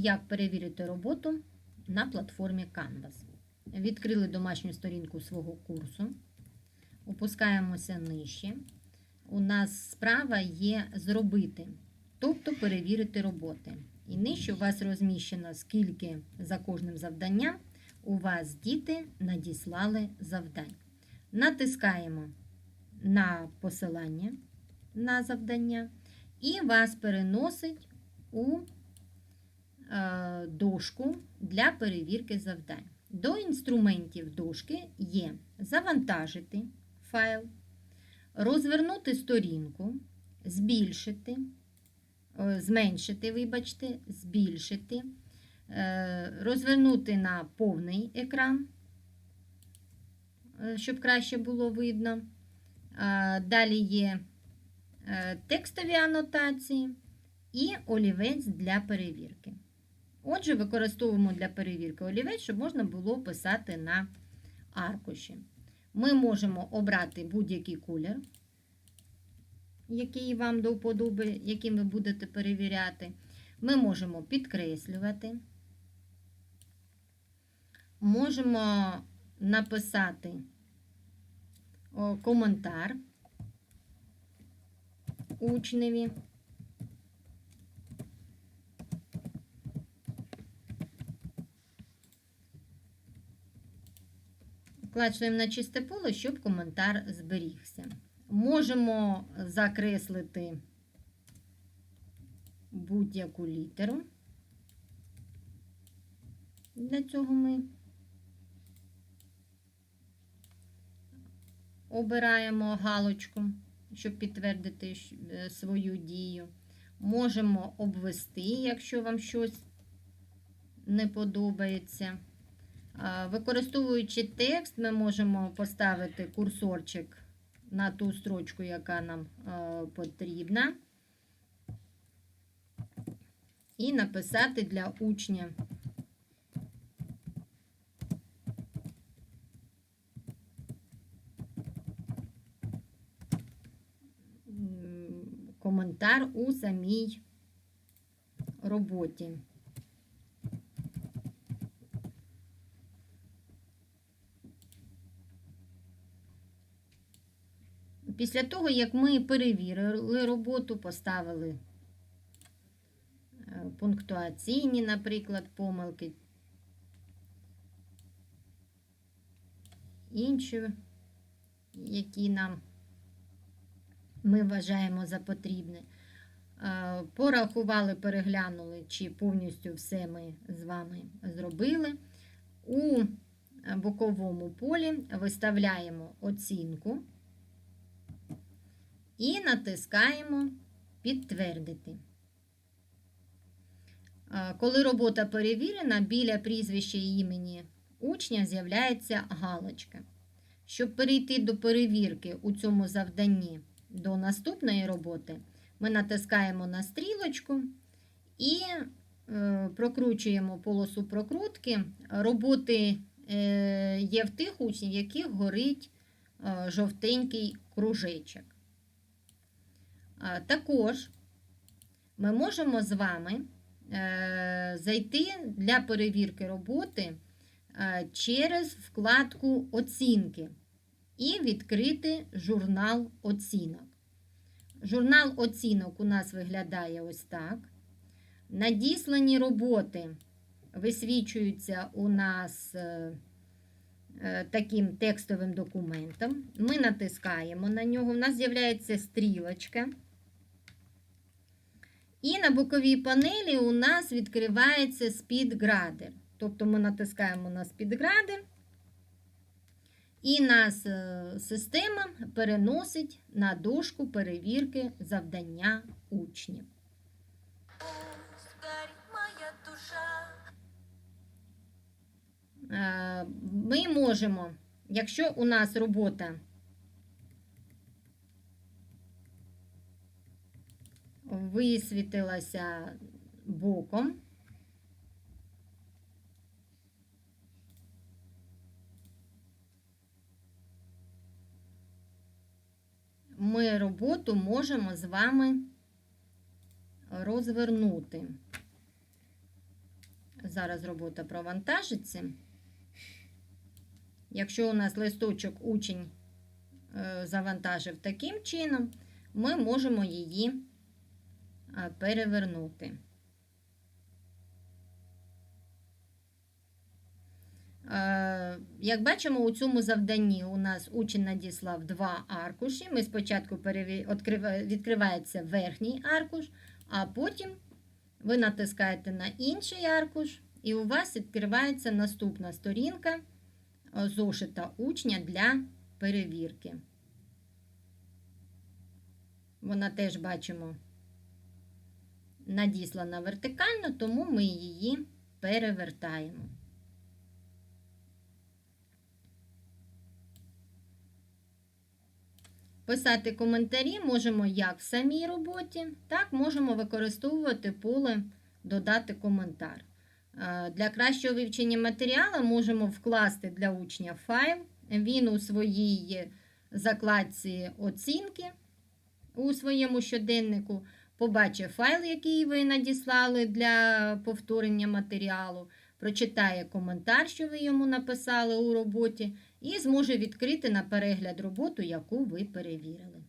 як перевірити роботу на платформі Canvas. Відкрили домашню сторінку свого курсу, опускаємося нижче. У нас справа є зробити, тобто перевірити роботи. І нижче у вас розміщено, скільки за кожним завданням у вас діти надіслали завдань. Натискаємо на посилання на завдання, і вас переносить у дошку для перевірки завдань. До інструментів дошки є завантажити файл, розвернути сторінку, збільшити, е, зменшити, вибачте, збільшити, е, розвернути на повний екран, е, щоб краще було видно. Е, Далі є е, текстові анотації і олівець для перевірки. Отже, використовуємо для перевірки олівець, щоб можна було писати на аркуші. Ми можемо обрати будь-який колір, який вам до вподоби, яким ви будете перевіряти. Ми можемо підкреслювати, можемо написати коментар учневі. Клацуємо на чисте поле, щоб коментар зберігся. Можемо закреслити будь-яку літеру. Для цього ми обираємо галочку, щоб підтвердити е, свою дію. Можемо обвести, якщо вам щось не подобається. А, Використовуючи текст, ми можемо поставити курсорчик на ту строчку, яка нам е, потрібна, і написати для учня. Коментар у самій роботі. Після того, як ми перевірили роботу, поставили е, пунктуаційні, наприклад, помилки, інші, які нам ми вважаємо за потрібне. Е, Порахували, переглянули, чи повністю все ми з вами зробили. У боковому полі виставляємо оцінку і натискаємо Підтвердити. Коли робота перевірена, біля прізвища і імені учня з'являється галочка. Щоб перейти до перевірки у цьому завданні до наступної роботи, ми натискаємо на стрілочку і е, прокручуємо полосу прокрутки. Роботи е, є в тих учнів, в яких горить е, жовтенький кружечок. Також ми можемо з вами е, зайти для перевірки роботи е, через вкладку Оцінки і відкрити журнал оцінок. Журнал оцінок у нас виглядає ось так. Надіслані роботи висвічуються у нас е, таким текстовим документом. Ми натискаємо на нього, у нас з'являється стрілочка. І на боковій панелі у нас відкривається спідградер. Тобто ми натискаємо на спідградер, і нас е, система переносить на дошку перевірки завдання учнів. Е, Ми можемо, якщо у нас робота висвітилася боком, ми роботу можемо з вами розвернути. Зараз робота провантажиться. Якщо у нас листочок учень е, завантажив таким чином, ми можемо її перевернути. Як бачимо, у цьому завданні у нас учень надіслав два аркуші. Ми спочатку відкривається верхній аркуш, а потім ви натискаєте на інший аркуш, і у вас відкривається наступна сторінка зошита учня для перевірки. Вона теж бачимо надіслана вертикально, тому ми її перевертаємо. Писати коментарі можемо як в самій роботі, так можемо використовувати поле Додати коментар. Е, Для кращого вивчення матеріалу можемо вкласти для учня файл. Він у своїй закладці оцінки у своєму щоденнику побачить файл, який ви надіслали для повторення матеріалу, прочитає коментар, що ви йому написали у роботі, і зможе відкрити на перегляд роботу, яку ви перевірили.